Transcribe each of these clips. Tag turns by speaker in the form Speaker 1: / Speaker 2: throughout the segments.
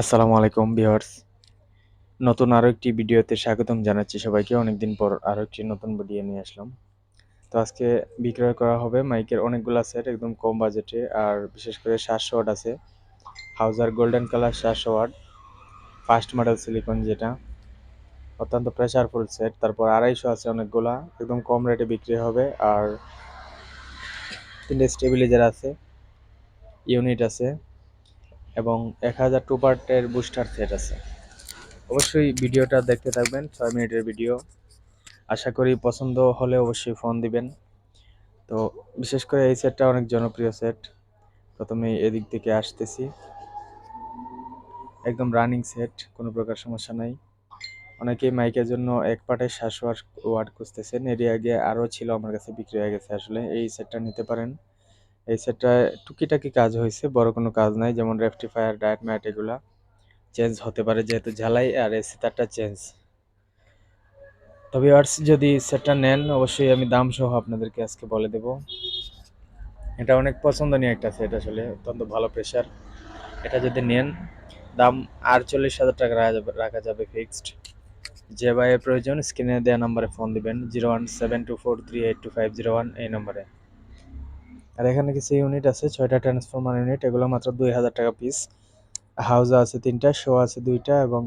Speaker 1: আসসালামু আলাইকুম ভিউয়ার্স। নতুন আরও একটি ভিডিওতে স্বাগতম জানাচ্ছি সবাইকে। অনেকদিন পর আরও একটি নতুন ভিডিও নিয়ে আসলাম। তো আজকে বিক্রয় করা হবে মাইকের অনেকগুলো সেট, একদম কম বাজেটে। আর বিশেষ করে সাতশো আছে। হাউজার গোল্ডেন কালার সাতশো ফার্স্ট মডেল সিলিকন যেটা। অত্যন্ত প্রেশারফুল সেট তারপর আড়াইশো আছে অনেকগুলা। একদম কম রেটে বিক্রি হবে। আর তিনটে স্টেবিলাইজার আছে। ইউনিট আছে। এবং এক হাজার টু পার্টের বুস্টার সেট আছে। অবশ্যই ভিডিওটা দেখতে থাকবেন, ছয় মিনিটের ভিডিও। আশা করি পছন্দ হলে অবশ্যই ফোন দিবেন। তো বিশেষ করে এই সেটটা অনেক জনপ্রিয় সেট প্রথমে এদিক থেকে আসতেছি। একদম রানিং সেট কোনো প্রকার সমস্যা নাই। অনেকেই মাইকের জন্য এক পাটে শ্বাস ওয়ার্ড খুঁজতেছেন। এর আগে আরও ছিল, আমার কাছে বিক্রি হয়ে গেছে আসলে। এই সেটটা নিতে পারেন। এই সেটটা টুকিটাকি কাজ হয়েছে, বড় কোনো কাজ নাই, যেমন রেফটিফায়ার ডায়েট ম্যাট এগুলা চেঞ্জ হতে পারে যেহেতু ঝালাই আর এসি তারটা চেঞ্জ তবে আর্টস যদি সেটটা নেন, অবশ্যই আমি দাম সহ আপনাদেরকে আজকে বলে দেব। এটা অনেক পছন্দনীয় একটা সেট আসলে, অত্যন্ত ভালো প্রেশার এটা যদি নেন, দাম আটচল্লিশ হাজার টাকা রাখা যাবে রাখা যাবে ফিক্সড যে ভাইয়ের প্রয়োজন স্ক্রিনে দেওয়া নাম্বারে ফোন দিবেন zero one seven two four three eight two five zero one এই নম্বরে আর এখানে কিছু ইউনিট আছে, ছয়টা ট্রান্সফরমার ইউনিট এগুলো মাত্র দুই হাজার টাকা পিস হাউজা আছে তিনটা শো আছে দুইটা এবং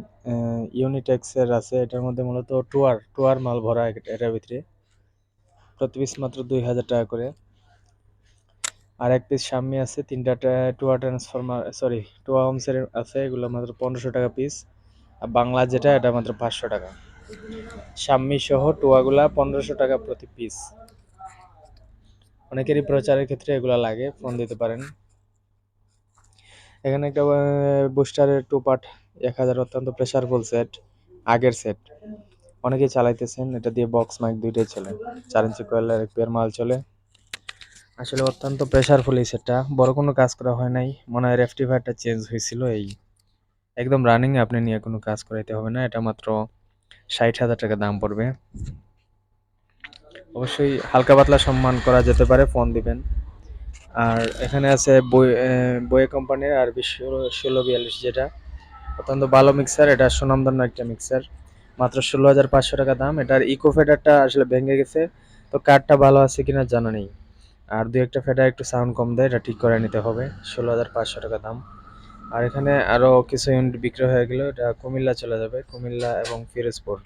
Speaker 1: ইউনিটেক্সের আছে, এটার মধ্যে মূলত টুয়ার টুয়ার মাল ভরা এটার ভিতরে। প্রতি পিস মাত্র দুই হাজার টাকা করে। আর এক পিস সামনে আছে, তিনটা টুয়া ট্রান্সফরমার সরি টুয়া হোমসের আছে, এগুলো মাত্র পনেরোশো টাকা পিস আর বাংলা যেটা, এটা মাত্র পাঁচশো টাকা। সাম্মি সহ টুয়াগুলা পনেরোশো টাকা প্রতি পিস অনেকেরই প্রচারের ক্ষেত্রে এগুলো লাগে ফোন দিতে পারেন। এখানে একটা বুস্টারের টু পার্ট এক হাজার অত্যন্ত প্রেশারফুল সেট আগের সেট অনেকেই চালাইতেছেন, এটা দিয়ে বক্স মাইক দুইটাই চলে। চার ইঞ্চি কোয়েলের এক পেয়ার মাল চলে। আসলে অত্যন্ত প্রেশারফুল এই সেটটা বড় কোনো কাজ করা হয় নাই। মনে হয় রেফটিফায়ারটা চেঞ্জ হয়েছিল এই। একদম রানিং আপনি নিয়ে কোনো কাজ করাইতে হবে না। এটা মাত্র ষাট হাজার টাকা দাম পড়বে। অবশ্যই হালকা পাতলা সম্মান করা যেতে পারে, ফোন দিবেন। আর এখানে আছে বই বইয়ে কোম্পানির আর বিশ্ব ষোলো বিয়াল্লিশ যেটা। অত্যন্ত ভালো মিক্সার এটা সুনামধন্য একটা মিক্সার মাত্র ষোলো হাজার পাঁচশো টাকা দাম। এটার ইকো ফেডারটা আসলে ভেঙে গেছে। তো কাঠটা ভালো আছে কিনা জানা নেই। আর দু একটা ফেডার একটু সাউন্ড কম দেয়, এটা ঠিক করে নিতে হবে। ষোলো হাজার পাঁচশো টাকা দাম। আর এখানে আরও কিছু ইউনিট বিক্রি হয়ে গেল। এটা কুমিল্লা চলে যাবে, কুমিল্লা এবং ফিরোজপুর।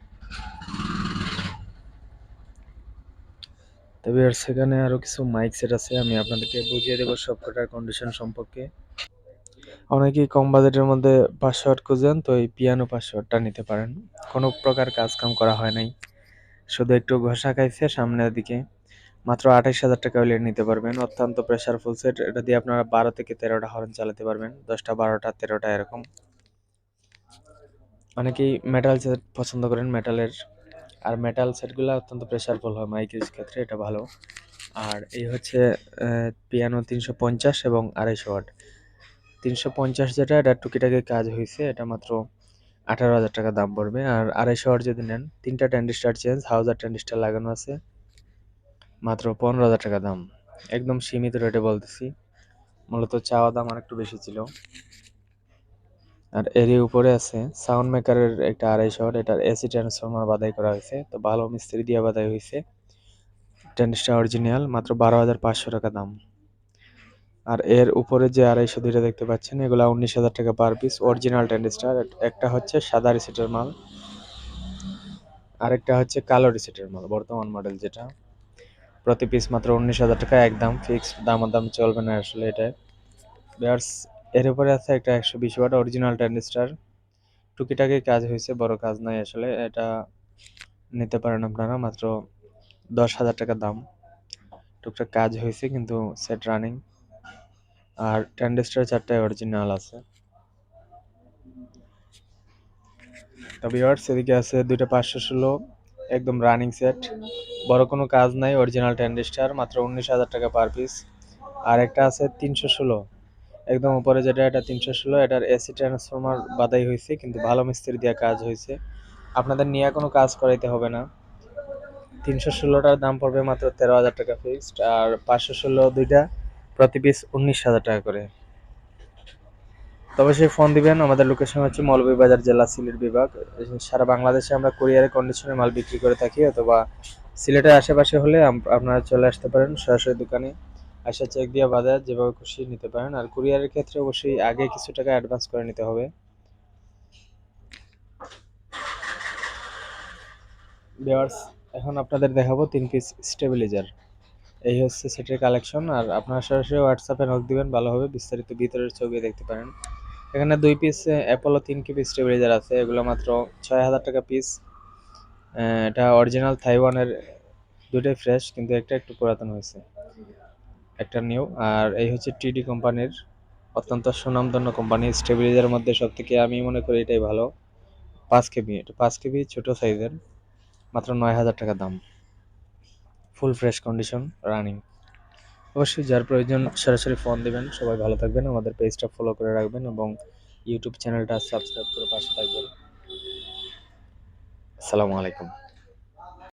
Speaker 1: তবে আর সেখানে আরও কিছু মাইক সেট আছে, আমি আপনাদেরকে বুঝিয়ে দেবো সবকটার কন্ডিশন সম্পর্কে। অনেকেই কম বাজেটের মধ্যে পাসওয়ার্ড খুঁজেন, তো এই পিয়ানো পাসওয়ার্ডটা নিতে পারেন। কোনো প্রকার কাজ কাম করা হয় নাই। শুধু একটু ঘষা খাইছে সামনের দিকে। মাত্র আঠাইশ হাজার টাকা হলে নিতে পারবেন। অত্যন্ত প্রেশারফুল সেট এটা দিয়ে আপনারা বারো থেকে তেরোটা হর্ন চালাতে পারবেন। দশটা, বারোটা, তেরোটা এরকম। অনেকেই মেটাল সেট পছন্দ করেন মেটালের আর মেটাল সেটগুলো অত্যন্ত প্রেশারফুল হয় মাইকের ক্ষেত্রে, এটা ভালো। আর এই হচ্ছে পিয়ানো তিনশো পঞ্চাশ এবং আড়াইশো ওয়াট তিনশো পঞ্চাশ যেটা, এটা টুকিটাকি কাজ হয়েছে এটা মাত্র আঠারো হাজার টাকা দাম পড়বে। আর আড়াইশো ওয়াট যদি নেন, তিনটা ট্যান্ডিস্টার চেঞ্জ হাউজার ট্যান্ডিস্টার লাগানো আছে, মাত্র পনেরো হাজার টাকা দাম। একদম সীমিত রেটে বলতেছি। মূলত চাওয়া দাম আর একটু বেশি ছিল। আর এরই উপরে আছে সাউন্ড মেকারের একটা আড়াইশো ওয়াট এটার এসি ট্রান্সফরমার বাদাই করা হয়েছে। তো ভালো মিস্ত্রি দিয়ে বাদাই হয়েছে। ট্যান্ডিস্টার অরিজিনাল মাত্র বারো হাজার পাঁচশো টাকা দাম। আর এর উপরে যে আড়াইশো দুইটা দেখতে পাচ্ছেন, এগুলো উনিশ হাজার টাকা পার পিস অরিজিনাল ট্যান্ডিস্টার একটা হচ্ছে সাদা রিসেটের মাল, আরেকটা হচ্ছে কালো রিসেটের মাল, বর্তমান মডেল যেটা। প্রতি পিস মাত্র উনিশ হাজার টাকা, একদম ফিক্সড দাম দাম চলবে না আসলে এটা। বিয়ার্স এর উপরে আছে একটা একশো বিশ ওয়াট অরিজিনাল ট্যান্ডিস্টার টুকিটাকি কাজ হয়েছে, বড় কাজ নাই আসলে, এটা নিতে পারেন আপনারা, মাত্র দশ হাজার টাকা দাম। টুকটাক কাজ হয়েছে, কিন্তু সেট রানিং আর ট্যান্ডিস্টার চারটায় অরিজিনাল আছে। তবে ইয়ার্স এদিকে আছে দুইটা পাঁচশো ষোলো, একদম রানিং সেট বড় কোনো কাজ নাই অরিজিনাল ট্যান্ডিস্টার মাত্র উনিশ হাজার টাকা পার পিস আর একটা আছে তিনশো ষোলো। একদম উপরে যেটা এটা তিনশো ষোলো, এটার এসি ট্রান্সফরমার বাদাই হয়েছে, কিন্তু ভালো মিস্ত্রি দিয়ে কাজ হয়েছে। আপনাদের নিয়ে কোনো কাজ করাইতে হবে না। তিনশো ষোলোটার দাম পড়বে মাত্র তেরো হাজার টাকা ফিক্সড আর পাঁচশো ষোলো দুইটা প্রতি পিস উনিশ হাজার টাকা করে। তবে সেই ফোন দিবেন, আমাদের লোকেশন হচ্ছে মৌলভীবাজার জেলা সিলেট বিভাগ। সারা বাংলাদেশে আমরা কুরিয়ারে কন্ডিশনে মাল বিক্রি করে থাকি, অথবা সিলেটের আশেপাশে হলে আপনারা চলে আসতে পারেন সরাসরি দোকানে। আসা চেক দিয়ে বাজার যেভাবে খুশি নিতে পারেন। আর কুরিয়ারের ক্ষেত্রে অবশ্যই আগে কিছু টাকা অ্যাডভান্স করে নিতে হবে। ভিউয়ার্স এখন আপনাদের দেখাবো তিন পিস স্টেবিলাইজার এই হচ্ছে সেটের কালেকশন আর আপনারা সরাসরি হোয়াটসঅ্যাপে নক দিবেন, ভালো হবে। বিস্তারিত ভিতরের ছবি দেখতে পারেন। এখানে দুই পিস অ্যাপোলো তিন কেবি স্টেবিলাইজার আছে। এগুলো মাত্র ছয় হাজার টাকা পিস এটা অরিজিনাল থাইওয়ানের দুটোই ফ্রেশ কিন্তু একটা একটু পুরাতন হয়েছে। একটা নিউ। আর এই হচ্ছে টিডি কোম্পানির অত্যন্ত সুনামধন্য কোম্পানি, স্টেবিলাইজারের মধ্যে সব থেকে আমি মনে করি এটাই ভালো। পাঁচ কেবি, এটা পাঁচ কেবি ছোটো সাইজের, মাত্র নয় হাজার টাকা দাম। Full fresh condition, running. অবশ্যই যার প্রয়োজন সরাসরি ফোন দিবেন। সবাই ভালো থাকবেন, আমাদের পেজটা ফলো করে রাখবেন এবং ইউটিউব চ্যানেলটা সাবস্ক্রাইব করে পাশে থাকবেন। আসসালামু আলাইকুম।